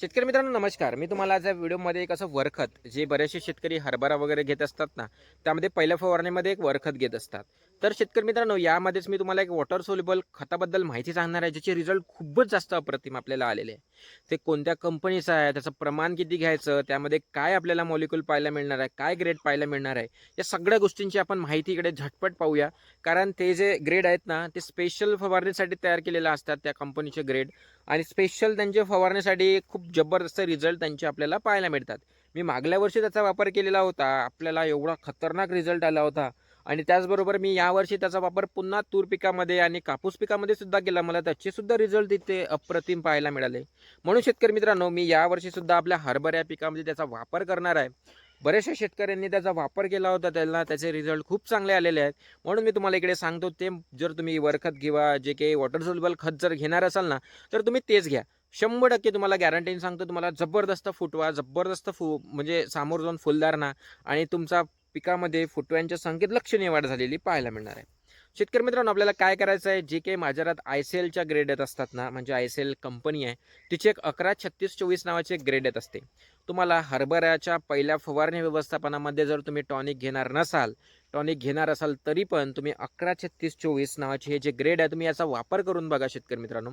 शेतकरी मित्रांनो नमस्कार. मी तुम्हाला आज या व्हिडिओमध्ये एक असं वरखत जे बरेचसे शेतकरी हरभरा वगैरे घेत असतात ना त्यामध्ये पहिल्या फवारणीमध्ये एक वरखत घेत असतात. तर शेतकरी मित्रांनो यामध्येच मी तुम्हाला एक वॉटर सोल्युबल खताबद्दल माहिती सांगणार आहे ज्याचे रिझल्ट खूपच जास्त अप्रतिम आपल्याला आलेले आहे. ते कोणत्या कंपनीचं आहे त्याचं प्रमाण किती घ्यायचं त्यामध्ये काय आपल्याला मॉलिक्यूल पाहायला मिळणार आहे काय ग्रेड पाहायला मिळणार आहे या सगळ्या गोष्टींची आपण माहिती इकडे झटपट पाहूया. कारण ते जे ग्रेड आहेत ना ते स्पेशल फवारणीसाठी तयार केलेले असतात त्या कंपनीचे ग्रेड आणि स्पेशल त्यांचे फवारणीसाठी खूप जबरदस्त रिझल्ट त्यांचे आपल्याला पाहायला मिळतात. मी मागल्या वर्षी त्याचा वापर केलेला होता आपल्याला एवढा खतरनाक रिझल्ट आला होता. आणि त्याचबरोबर मी यावर्षी त्याचा वापर पुन्हा तूर पिकामध्ये आणि कापूस पिकामध्ये सुद्धा केला. मला त्याचे सुद्धा रिझल्ट तिथे अप्रतिम पाहायला मिळाले. म्हणून शेतकरी मित्रांनो मी यावर्षी सुद्धा आपल्या हरभऱ्या पिकामध्ये त्याचा वापर करणार आहे. बऱ्याचशा शेतकऱ्यांनी त्याचा वापर केला होता त्यांना त्याचे रिझल्ट खूप चांगले आलेले आहेत. म्हणून मी तुम्हाला इकडे सांगतो ते जर तुम्ही वरखत किंवा जे काही वॉटर सोल्युबल खत जर घेणार असाल ना तर तुम्ही तेच घ्या. शंभर टक्के तुम्हाला गॅरंटीने सांगतो तुम्हाला जबरदस्त फुटवा जबरदस्त फु म्हणजे सामोर जाऊन फुलदारणा आणि तुमचा पिकामध्ये फुटव्यांच्या संख्येत लक्षणीय वाढ झालेली पाहायला मिळणार आहे. शेतकरी मित्रांनो आपल्याला काय करायचं आहे? जे काही बाजारात आय सी एलच्या ग्रेड येत असतात ना म्हणजे आय सी एल कंपनी आहे तिची एक अकरा छत्तीस चोवीस नावाचे ग्रेड येत असते. तुम्हाला हरभऱ्याच्या पहिल्या फवारणी व्यवस्थापनामध्ये जर तुम्ही टॉनिक घेणार नसाल टॉनिक घेणार असाल तरी पण तुम्ही अकरा छत्तीस चोवीस नावाचे हे जे ग्रेड आहे तुम्ही याचा वापर करून बघा शेतकरी मित्रांनो.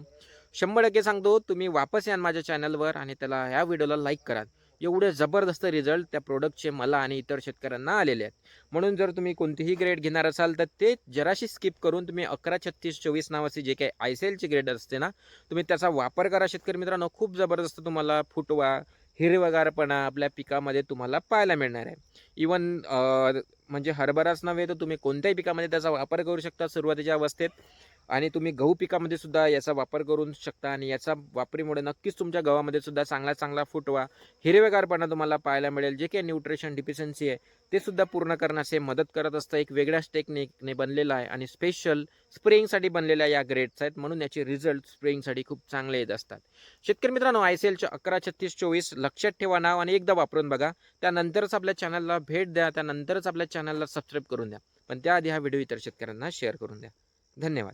शंभर टक्के सांगतो तुम्ही वापस या माझ्या चॅनलवर आणि त्याला ह्या व्हिडिओला लाईक करा. एवढे जबरदस्त रिझल्ट त्या प्रोडक्टचे मला आणि इतर शेतकऱ्यांना आलेले आहेत. म्हणून जर तुम्ही कोणतीही ग्रेड घेणार असाल तर ते जराशी स्किप करून तुम्ही अकरा छत्तीस चोवीस नावाची जे काही आय सी एलची ग्रेड असते ना तुम्ही त्याचा वापर करा शेतकरी मित्रांनो. खूप जबरदस्त तुम्हाला फुटवा हिरवगारपणा आपल्या पिकामध्ये तुम्हाला पाहायला मिळणार आहे. इवन म्हणजे हरभराच नव्हे तर तुम्ही कोणत्याही पिकामध्ये त्याचा वापर करू शकता सुरुवातीच्या अवस्थेत. आणि तुम्ही गहू पिकामध्ये सुद्धा याचा वापर करू शकता आणि याचा वापरीमुळे नक्कीच तुमच्या गव्हामध्ये सुद्धा चांगला चांगला फुटवा हिरवेगारपणा तुम्हाला पाहायला मिळेल. जे काही न्यूट्रिशन डिफिशियन्सी आहे ते सुद्धा पूर्ण करण्यास हे मदत करत असतं. एक वेगळ्याच टेक्निकने बनलेला आहे आणि स्पेशल स्प्रेइंगसाठी बनलेल्या या ग्रेड्स आहेत. म्हणून याचे रिझल्ट स्प्रेइंगसाठी खूप चांगले येत असतात. शेतकरी मित्रांनो आय सी एलच्या अकरा छत्तीस चोवीस लक्षात ठेवा नाव आणि एकदा वापरून बघा. त्यानंतरच आपल्या चॅनलला भेट द्या. त्यानंतरच आपल्या चॅनलला सबस्क्राईब करून द्या. पण त्याआधी हा व्हिडिओ इतर शेतकऱ्यांना शेअर करून द्या. धन्यवाद.